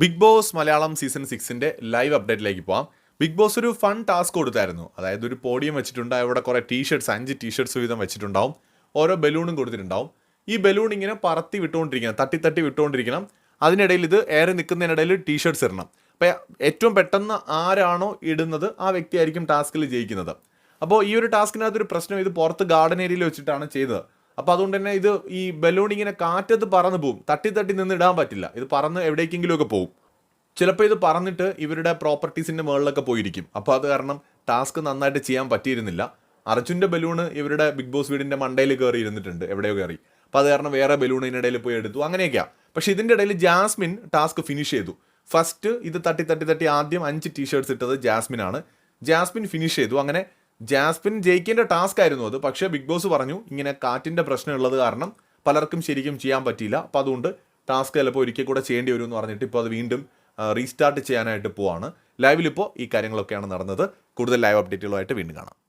Big Boss Malayalam season സിക്സിന്റെ live അപ്ഡേറ്റിലേക്ക് പോവാം. ബിഗ് ബോസ് ഒരു ഫൺ ടാസ്ക് കൊടുത്തായിരുന്നു. അതായത് ഒരു പോഡിയം വെച്ചിട്ടുണ്ട് അവിടെ കുറേ ടീഷർട്സ് അഞ്ച് ടീഷർട്സ് വീതം വെച്ചിട്ടുണ്ടാവും. ഓരോ ബലൂണും കൊടുത്തിട്ടുണ്ടാവും. ഈ ബലൂൺ ഇങ്ങനെ പറത്തി വിട്ടുകൊണ്ടിരിക്കണം തട്ടി തട്ടി വിട്ടുകൊണ്ടിരിക്കണം. അതിനിടയിൽ ഇത് ഏറെ നിൽക്കുന്നതിനിടയിൽ ടീഷർട്സ് ഇടണം. അപ്പോൾ ഏറ്റവും പെട്ടെന്ന് ആരാണോ ഇടുന്നത് ആ വ്യക്തിയായിരിക്കും ടാസ്കിൽ ജയിക്കുന്നത്. അപ്പോൾ ഈ ഒരു ടാസ്കിനകത്ത് ഒരു പ്രശ്നം ഇത് പുറത്ത് ഗാർഡൻ ഏരിയയിൽ വെച്ചിട്ടാണ് ചെയ്തത്. അപ്പോൾ അതുകൊണ്ട് തന്നെ ഇത് ഈ ബലൂൺ ഇങ്ങനെ കാറ്റത്ത് പറന്ന് പോകും തട്ടി തട്ടി നിന്ന് ഇടാൻ പറ്റില്ല. ഇത് പറന്ന് എവിടേക്കെങ്കിലുമൊക്കെ പോകും ചിലപ്പോൾ ഇത് പറന്നിട്ട് ഇവരുടെ പ്രോപ്പർട്ടീസിന്റെ മുകളിലൊക്കെ പോയിരിക്കും. അപ്പോൾ അത് കാരണം ടാസ്ക് നന്നായിട്ട് ചെയ്യാൻ പറ്റിയിരുന്നില്ല. അർജുന്റെ ബലൂണ് ഇവരുടെ ബിഗ് ബോസ് വീടിന്റെ മണ്ടയിൽ കയറി ഇരുന്നിട്ടുണ്ട് എവിടെയോ കയറി അപ്പോൾ അത് കാരണം വേറെ ബലൂൺ ഇതിനിടയിൽ പോയി എടുത്തു. അങ്ങനെയൊക്കെയാണ് പക്ഷേ ഇതിന്റെ ഇടയിൽ ജാസ്മിൻ ടാസ്ക് ഫിനിഷ് ചെയ്തു. ഫസ്റ്റ് ഇത് തട്ടി തട്ടി തട്ടി ആദ്യം അഞ്ച് ടീഷർട്ട്സ് ഇട്ടത് ജാസ്മിനാണ്. ജാസ്മിൻ ഫിനിഷ് ചെയ്തു. അങ്ങനെ ജാസ്മിൻ ജയിക്കേണ്ട ടാസ്ക് ആയിരുന്നു അത്. പക്ഷേ ബിഗ് ബോസ് പറഞ്ഞു ഇങ്ങനെ കാറ്റിന്റെ പ്രശ്നമുള്ളത് കാരണം പലർക്കും ശരിക്കും ചെയ്യാൻ പറ്റിയില്ല. അപ്പം അതുകൊണ്ട് ടാസ്ക് ചിലപ്പോൾ ഒരിക്കൽ കൂടെ ചെയ്യേണ്ടി വരും എന്ന് പറഞ്ഞിട്ട് ഇപ്പോൾ അത് വീണ്ടും റീസ്റ്റാർട്ട് ചെയ്യാനായിട്ട് പോവാണ്. ലൈവിലിപ്പോൾ ഈ കാര്യങ്ങളൊക്കെയാണ് നടന്നത്. കൂടുതൽ ലൈവ് അപ്ഡേറ്റുകളുമായിട്ട് വീണ്ടും കാണാം.